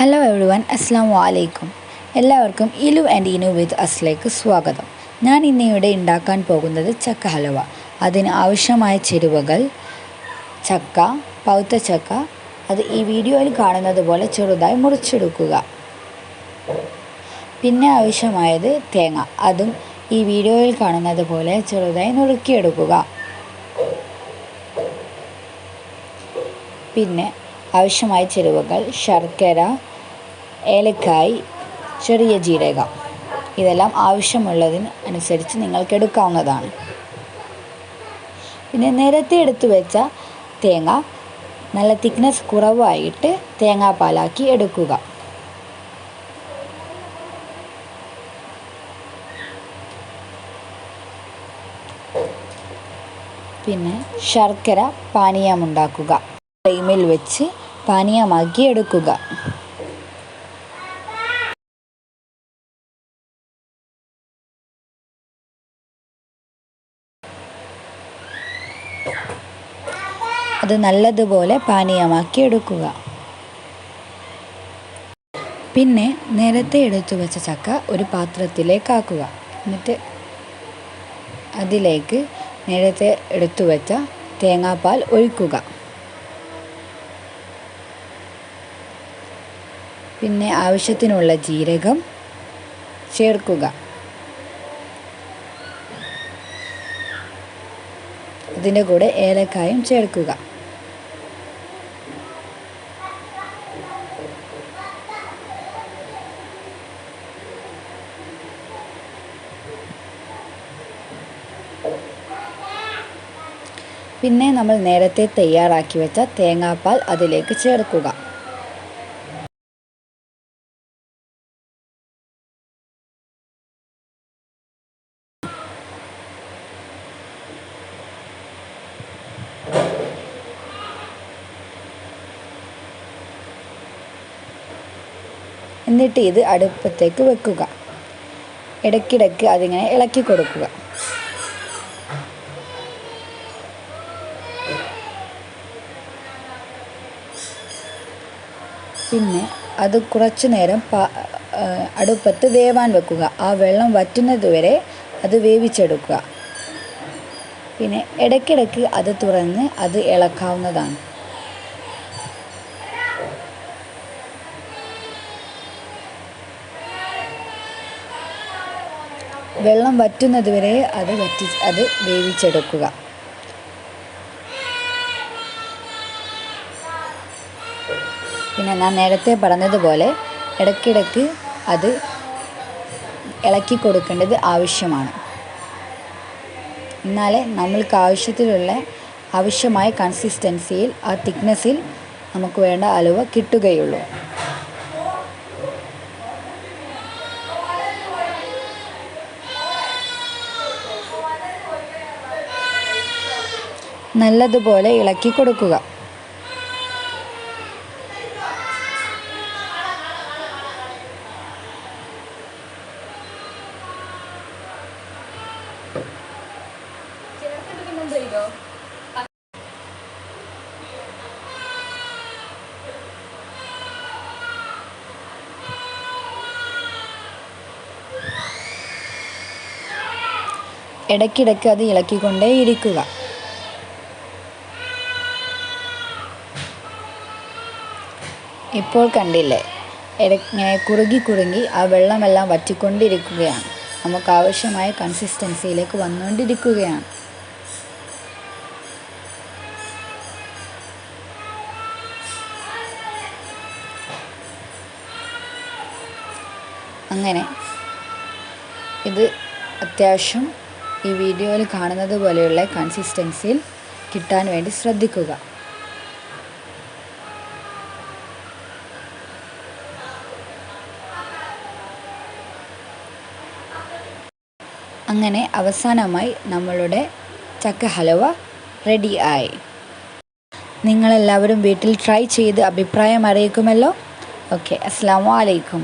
Hello every one അസ്സാം വലൈക്കും എല്ലാവർക്കും ഇലു ആൻഡ് ഇനു വിത്ത് അസ്ലേക്ക് സ്വാഗതം. ഞാൻ ഇന്ന് ഇവിടെ ഉണ്ടാക്കാൻ പോകുന്നത് ചക്ക ഹലുവ. അതിന് ആവശ്യമായ ചേരുവകൾ ചക്ക പൗത്ത ചക്ക. അത് ഈ വീഡിയോയിൽ കാണുന്നത് പോലെ ചെറുതായി മുറിച്ചെടുക്കുക. പിന്നെ ആവശ്യമായത് തേങ്ങ. അതും ഈ വീഡിയോയിൽ കാണുന്നത് പോലെ ചെറുതായി നുറുക്കിയെടുക്കുക. പിന്നെ ആവശ്യമായ ചേരുവകൾ ശർക്കര ഏലക്കായ് ചെറിയ ജീരകം ഇതെല്ലാം ആവശ്യമുള്ളതിന് അനുസരിച്ച് നിങ്ങൾക്ക് എടുക്കാവുന്നതാണ്. പിന്നെ നേരത്തെ എടുത്തു വെച്ച തേങ്ങ നല്ല തിക്നെസ് കുറവായിട്ട് തേങ്ങാപ്പാലാക്കി എടുക്കുക. പിന്നെ ശർക്കര പാനീയമുണ്ടാക്കുക ഫ്ലെയിമിൽ വെച്ച് പാനീയമാക്കി എടുക്കുക. അത് നല്ലതുപോലെ പാനീയമാക്കി എടുക്കുക പിന്നെ നേരത്തെ എടുത്തു വെച്ച ചക്ക ഒരു പാത്രത്തിലേക്കാക്കുക. എന്നിട്ട് അതിലേക്ക് നേരത്തെ എടുത്തു വെച്ച തേങ്ങാപ്പാൽ ഒഴിക്കുക. പിന്നെ ആവശ്യത്തിനുള്ള ജീരകം ചേർക്കുക. അതിന്റെ കൂടെ ഏലക്കായും ചേർക്കുക. പിന്നെ നമ്മൾ നേരത്തെ തയ്യാറാക്കി വെച്ച തേങ്ങാപ്പാൽ അതിലേക്ക് ചേർക്കുക. എന്നിട്ട് ഇത് അടുപ്പത്തേക്ക് വെക്കുക. ഇടയ്ക്കിടയ്ക്ക് അതിങ്ങനെ ഇളക്കി കൊടുക്കുക. പിന്നെ അത് കുറച്ചു നേരം അടുപ്പത്ത് വേവാൻ വെക്കുക. ആ വെള്ളം വറ്റുന്നത് വരെ അത് വേവിച്ചെടുക്കുക. പിന്നെ ഇടയ്ക്കിടയ്ക്ക് അത് തുറന്ന് അത് ഇളക്കാവുന്നതാണ്. വെള്ളം വറ്റുന്നത് വരെ അത് വറ്റി അത് വേവിച്ചെടുക്കുക. പിന്നെ ഞാൻ നേരത്തെ പറഞ്ഞതുപോലെ ഇടയ്ക്കിടയ്ക്ക് അത് ഇളക്കി കൊടുക്കേണ്ടത് ആവശ്യമാണ്. എന്നാലേ നമ്മൾക്ക് ആവശ്യത്തിലുള്ള ആവശ്യമായ കൺസിസ്റ്റൻസിയിൽ ആ തിക്നെസ്സിൽ നമുക്ക് വേണ്ട അലുവ കിട്ടുകയുള്ളൂ. നല്ലതുപോലെ ഇളക്കി കൊടുക്കുക. ഇടയ്ക്കിടയ്ക്ക് അത് ഇളക്കിക്കൊണ്ടേ ഇരിക്കുക ഇപ്പോൾ കണ്ടില്ലേ? ഇങ്ങനെ കുറുകി കുറുകി ആ വെള്ളമെല്ലാം വറ്റിക്കൊണ്ടിരിക്കുകയാണ്. നമുക്ക് ആവശ്യമായ കൺസിസ്റ്റൻസിയിലേക്ക് വന്നുകൊണ്ടിരിക്കുകയാണ്. അങ്ങനെ ഇത് അത്യാവശ്യം ഈ വീഡിയോയിൽ കാണുന്നത് പോലെയുള്ള കൺസിസ്റ്റൻസിയിൽ കിട്ടാൻ വേണ്ടി ശ്രദ്ധിക്കുക. അങ്ങനെ അവസാനമായി നമ്മളുടെ ചക്ക ഹലുവ റെഡി ആയി. നിങ്ങളെല്ലാവരും വീട്ടിൽ ട്രൈ ചെയ്ത് അഭിപ്രായം അറിയിക്കുമല്ലോ? ഓക്കെ അസ്സാം വലൈക്കും